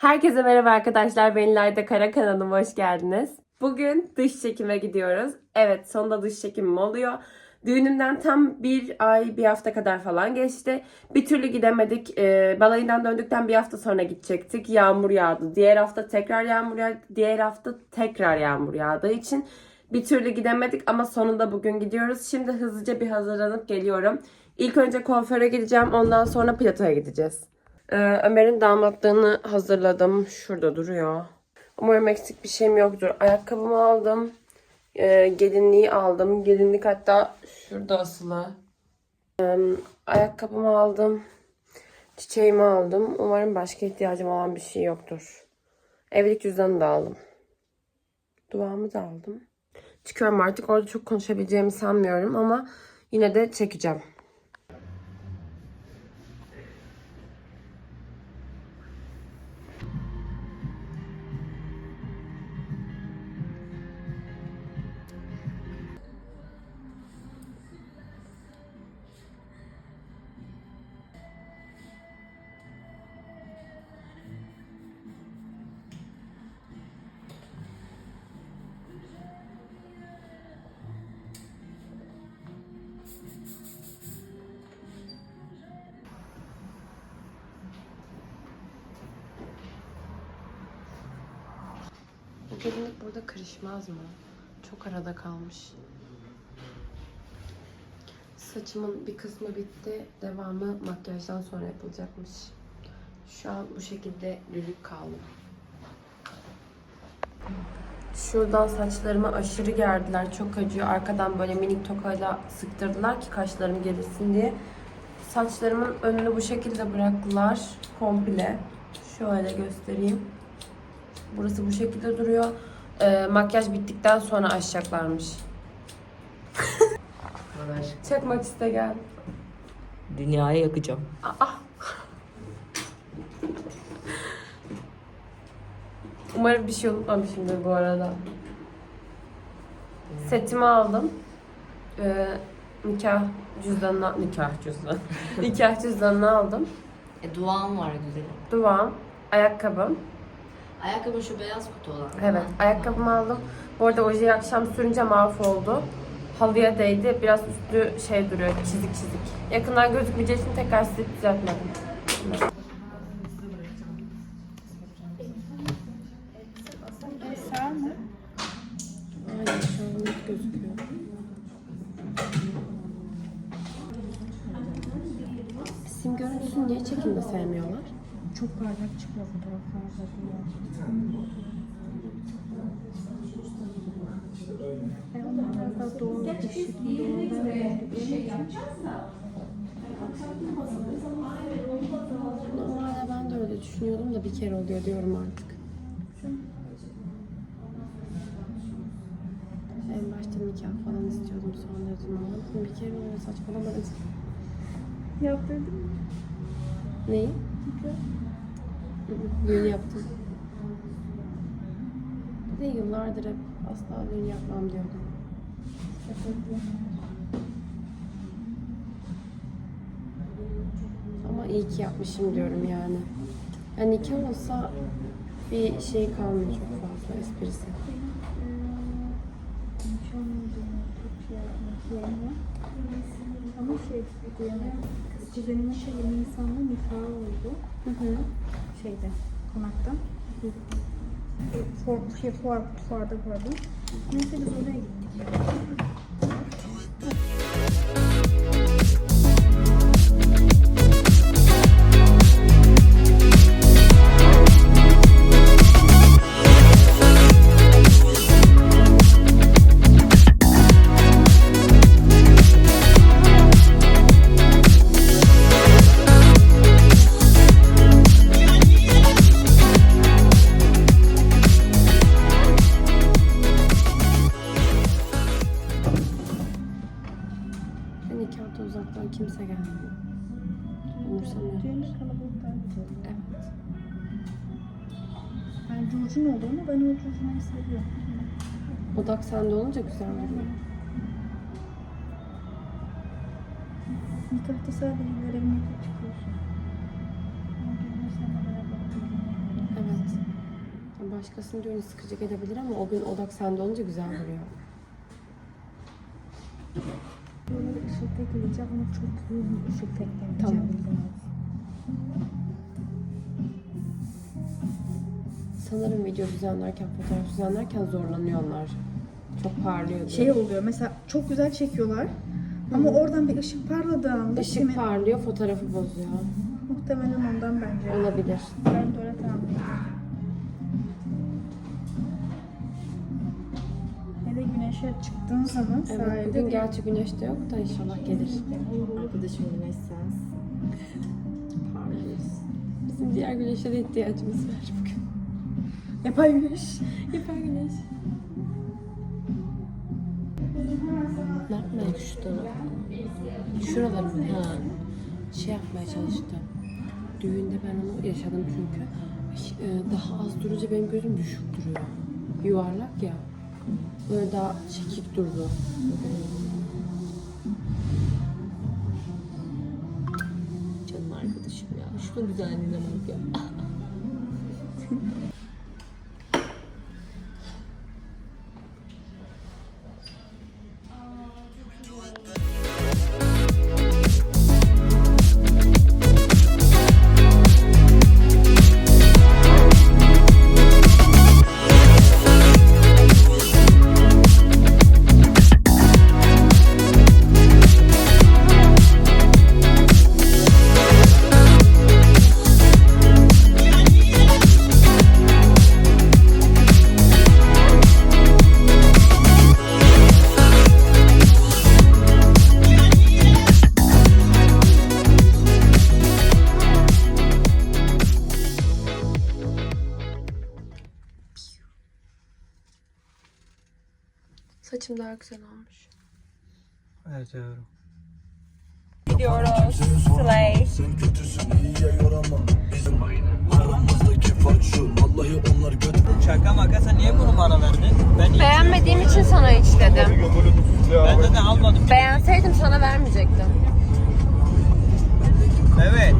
Herkese merhaba arkadaşlar. Ben İlayda Kara kanalıma hoş geldiniz. Bugün dış çekime gidiyoruz. Evet sonunda dış çekimim oluyor. Düğünümden tam bir ay, bir hafta kadar falan geçti. Bir türlü gidemedik. Ee, balayından döndükten bir hafta sonra gidecektik. Yağmur yağdı. Diğer hafta tekrar yağmur yağdı. Diğer hafta tekrar yağmur yağdığı için bir türlü gidemedik ama sonunda bugün gidiyoruz. Şimdi hızlıca bir hazırlanıp geliyorum. İlk önce kuaföre gideceğim. Ondan sonra platoya gideceğiz. Ee, Ömer'in damatlığını hazırladım. Şurada duruyor. Umarım eksik bir şeyim yoktur. Ayakkabımı aldım. Ee, gelinliği aldım. Gelinlik hatta şurada asılı. Ee, ayakkabımı aldım. Çiçeğimi aldım. Umarım başka ihtiyacım olan bir şey yoktur. Evlilik cüzdanını da aldım. Duvağımı da aldım. Çıkıyorum artık. Orada çok konuşabileceğimi sanmıyorum ama yine de çekeceğim. Gelinlik burada kırışmaz mı? Çok arada kalmış. Saçımın bir kısmı bitti. Devamı makyajdan sonra yapılacakmış. Şu an bu şekilde lülük kaldı. Şuradan saçlarımı aşırı gerdiler. Çok acıyor. Arkadan böyle minik tokayla sıktırdılar ki kaşlarım gelirsin diye. Saçlarımın önünü bu şekilde bıraktılar. Komple. Şöyle göstereyim. Burası bu şekilde duruyor. Ee, makyaj bittikten sonra açacaklarmış. Çakmak iste gel. Dünyayı yakacağım. Aa. Umarım bir şey unutmamışımdır bu arada. Setimi aldım. Ee, nikah cüzdanını, nikah cüzdanı. nikah cüzdanını aldım. E duan var güzelim. Duvağım, ayakkabım. Ayakkabı şu beyaz kutu olan. Evet, ayakkabımı aldım. Bu arada ojeyi akşam sürünce mahvoldu. Halıya değdi. Biraz üstü şey duruyor, çizik çizik. Yakından gözükmeyeceği için tekrar silip düzeltmedim. Sim görüntüsünü niye çekimde sevmiyorlar? Çok parlak çıkıyor fotoğraflarda biraz daha doğru bir şekilde Normalde ben de öyle düşünüyordum da bir kere oluyor diyorum artık. En başta nikah falan istiyordum sonra dedim ama bir kere oluyor saçmalamadım. Yaptırdım mı? Neyi? Düğün yaptım. Bir de yıllardır hep asla düğün yapmam diyordum. Ama iyi ki yapmışım diyorum yani. Yani nikah olsa bir şey kalmıyor çok fazla esprisi. Ama şey, şey 20 Nisan'da nikahı oldu. Hı hı. Şeyde, konakta. E, For, şey, fuar, fuarda pardon. Neyse biz oraya gittik. Kimse gelmiyor. Umursamıyor. Evet. Yani curcun oldu ama ben o curcunayı seviyorum. Odak sende olunca güzel oluyor. Nikahta sadece görevini yapıp çıkıyorsun. Evet. başkasının düğünü sıkıcı gelebilir ama o gün odak sende olunca güzel duruyor. Işık tekleyeceğim ama çok iyi bir ışık teklemeyeceğim. Tamam. Sanırım video düzenlerken, fotoğraf düzenlerken zorlanıyorlar. Çok parlıyor. Şey oluyor mesela çok güzel çekiyorlar ama oradan bir ışık parladığında Işık kimi- parlıyor, fotoğrafı bozuyor. muhtemelen ondan bence. Olabilir. Ben de öyle tahmin ediyorum. Güneşe çıktığın zaman Evet, sahilde bugün de- gerçi güneş de yok da inşallah gelir. Arkadaşım Güneş Sens. Parlıyoruz. Bizim diğer güneşe de ihtiyacımız var bugün. Yapay güneş. Yapar güneş. Ne yapmaya düştü? Şuraları mı? Ha. Şey yapmaya çalıştı. Düğünde ben onu yaşadım çünkü. E, Daha az durunca benim gözüm düşük duruyor. Yuvarlak ya. Böyle daha çekik durdu. Canım arkadaşım ya. Şunun güzelliğine bak ya. Saçım daha güzel olmuş. Evet yavrum. Gidiyoruz. Slay. Sen kötüsün iyiye yorama Bizim aramızdaki fark şu Vallahi onlar göt Şaka maka sen niye bunu bana verdin? Ben hiç Beğenmediğim için sana iç dedim. ben zaten almadım. Beğenseydim sana vermeyecektim. Evet.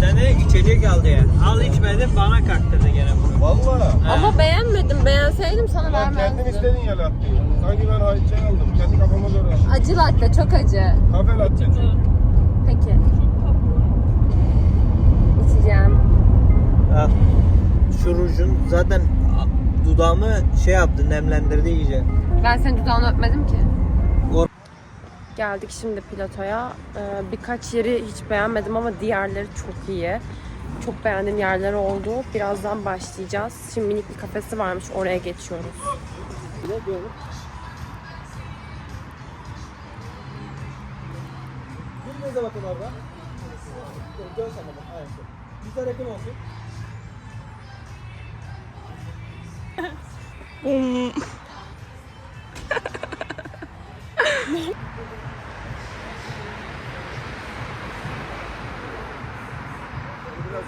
Sen de içecek al diye. Al içmedin bana kaktırdı gene bunu. Valla. Ama beğenmedim. Beğenseydim sana Ya kendin vermezdim. istedin ya latteyi. Sanki ben ha- şey aldım. Kendi kafama göre aldım. Acı latte, çok acı. Kafe latte. Peki. İçeceğim. Al. Şu rujun zaten dudağımı şey yaptı nemlendirdi iyice. Ben senin dudağını öpmedim ki. Or- Geldik şimdi platoya. Ee, birkaç yeri hiç beğenmedim ama diğerleri çok iyi. Çok beğendiğim yerler oldu. Birazdan başlayacağız. Şimdi minik bir kafesi varmış. Oraya geçiyoruz. Ne diyorum? Birbirinize bakın orada. Dön sana bak. Aynen. Güzel yakın olsun.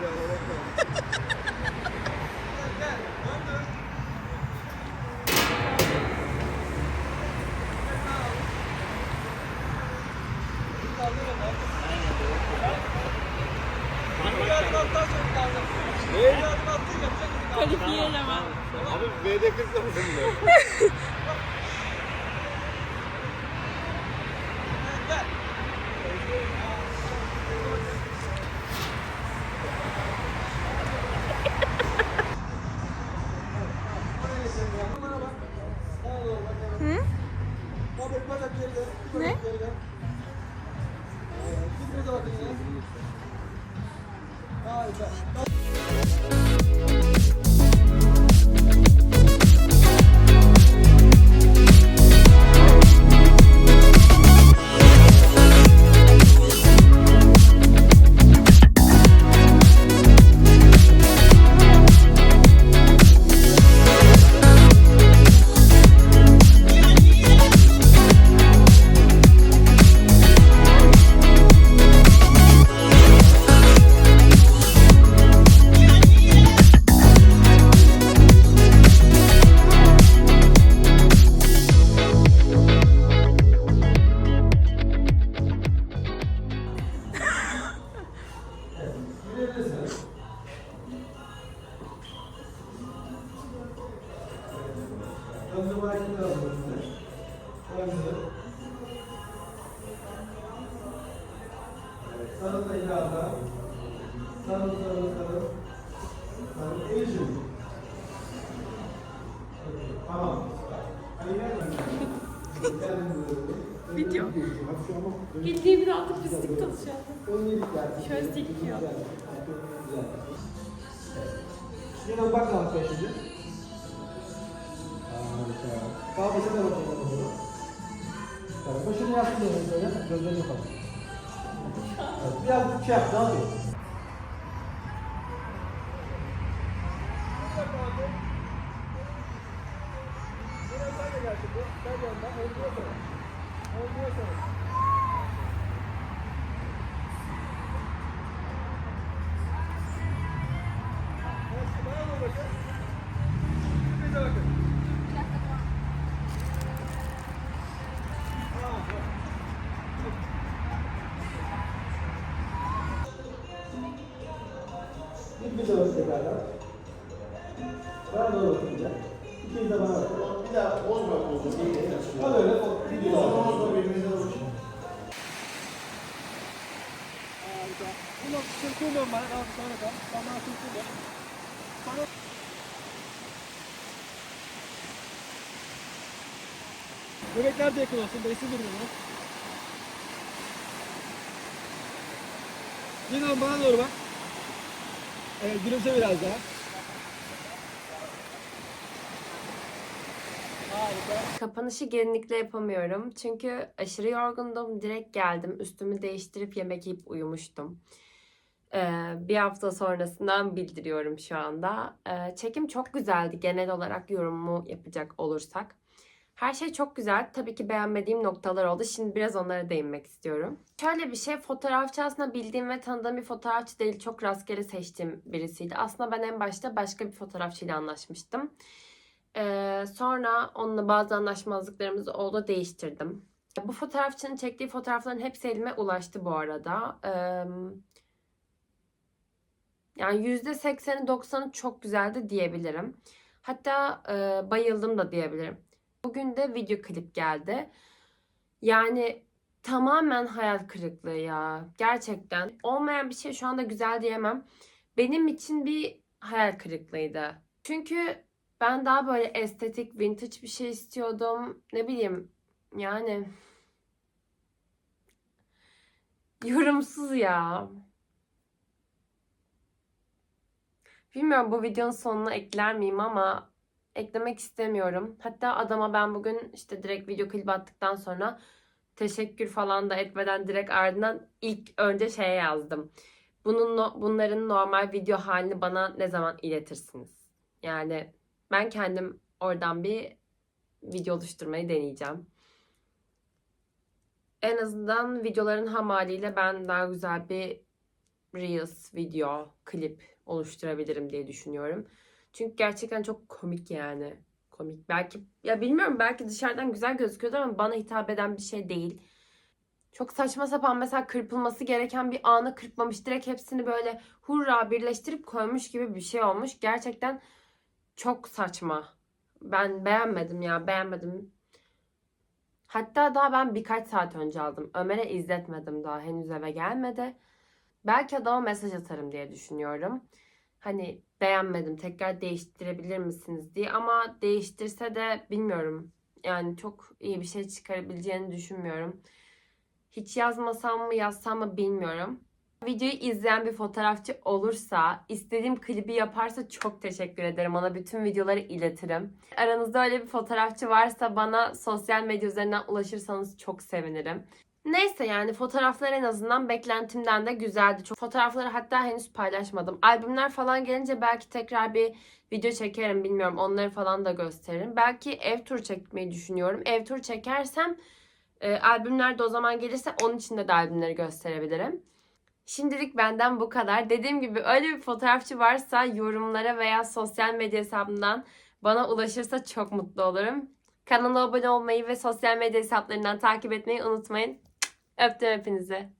Gracias, Video. Bildiğimin altı pislik çalışıyor. Şöyle silkiyor. Yine bak şimdi. Harika. Sağ başına da bakalım. Tamam, başını yaptın böyle, gözlerini kapat. Evet, biraz şey yap, ne yapıyorsun? Bir bize bak tekrardan. Bana doğru bakın bir de. İkiniz de bana bakın. Bir daha boz bırak boz. Al öyle. Gidiyor. Boz bırak birbirinize bakın. Harika. Bunu sırtından bana, al sana kal. Bana sırtından. Bana... Bebekler de yakın olsun. Besin durumunu. Yine bana doğru bak. Evet, gülümse biraz daha. Harika. Kapanışı gelinlikle yapamıyorum. Çünkü aşırı yorgundum. Direkt geldim. Üstümü değiştirip yemek yiyip uyumuştum. Ee, bir hafta sonrasından bildiriyorum şu anda. Ee, çekim çok güzeldi genel olarak yorumumu yapacak olursak. Her şey çok güzel. Tabii ki beğenmediğim noktalar oldu. Şimdi biraz onlara değinmek istiyorum. Şöyle bir şey, fotoğrafçı aslında bildiğim ve tanıdığım bir fotoğrafçı değil. Çok rastgele seçtiğim birisiydi. Aslında ben en başta başka bir fotoğrafçıyla anlaşmıştım. Sonra onunla bazı anlaşmazlıklarımız oldu değiştirdim. Bu fotoğrafçının çektiği fotoğrafların hepsi elime ulaştı bu arada. Yani %80'i 90'ı çok güzeldi diyebilirim. Hatta bayıldım da diyebilirim. Bugün de video klip geldi. Yani tamamen hayal kırıklığı ya. Gerçekten. Olmayan bir şey şu anda güzel diyemem. Benim için bir hayal kırıklığıydı. Çünkü ben daha böyle estetik, vintage bir şey istiyordum. Ne bileyim yani yorumsuz ya. Bilmiyorum bu videonun sonuna ekler miyim ama eklemek istemiyorum. Hatta adama ben bugün işte direkt video klip attıktan sonra teşekkür falan da etmeden direkt ardından ilk önce şeye yazdım. Bunun bunların normal video halini bana ne zaman iletirsiniz? Yani ben kendim oradan bir video oluşturmayı deneyeceğim. En azından videoların ham haliyle ben daha güzel bir Reels, video, klip oluşturabilirim diye düşünüyorum. Çünkü gerçekten çok komik yani. Komik. Belki ya bilmiyorum belki dışarıdan güzel gözüküyordur ama bana hitap eden bir şey değil. Çok saçma sapan mesela kırpılması gereken bir anı kırpmamış. Direkt hepsini böyle hurra birleştirip koymuş gibi bir şey olmuş. Gerçekten çok saçma. Ben beğenmedim ya beğenmedim. Hatta daha ben birkaç saat önce aldım. Ömer'e izletmedim daha henüz eve gelmedi. Belki adama mesaj atarım diye düşünüyorum. Hani beğenmedim tekrar değiştirebilir misiniz diye ama değiştirse de bilmiyorum. Yani çok iyi bir şey çıkarabileceğini düşünmüyorum. Hiç yazmasam mı yazsam mı bilmiyorum. Videoyu izleyen bir fotoğrafçı olursa, istediğim klibi yaparsa çok teşekkür ederim. Ona bütün videoları iletirim. Aranızda öyle bir fotoğrafçı varsa bana sosyal medya üzerinden ulaşırsanız çok sevinirim. Neyse yani fotoğraflar en azından beklentimden de güzeldi. Çok fotoğrafları hatta henüz paylaşmadım. Albümler falan gelince belki tekrar bir video çekerim bilmiyorum. Onları falan da gösteririm. Belki ev tur çekmeyi düşünüyorum. Ev tur çekersem e, albümler de o zaman gelirse onun içinde de albümleri gösterebilirim. Şimdilik benden bu kadar. Dediğim gibi öyle bir fotoğrafçı varsa yorumlara veya sosyal medya hesabından bana ulaşırsa çok mutlu olurum. Kanala abone olmayı ve sosyal medya hesaplarından takip etmeyi unutmayın. Öptüm hepinizi.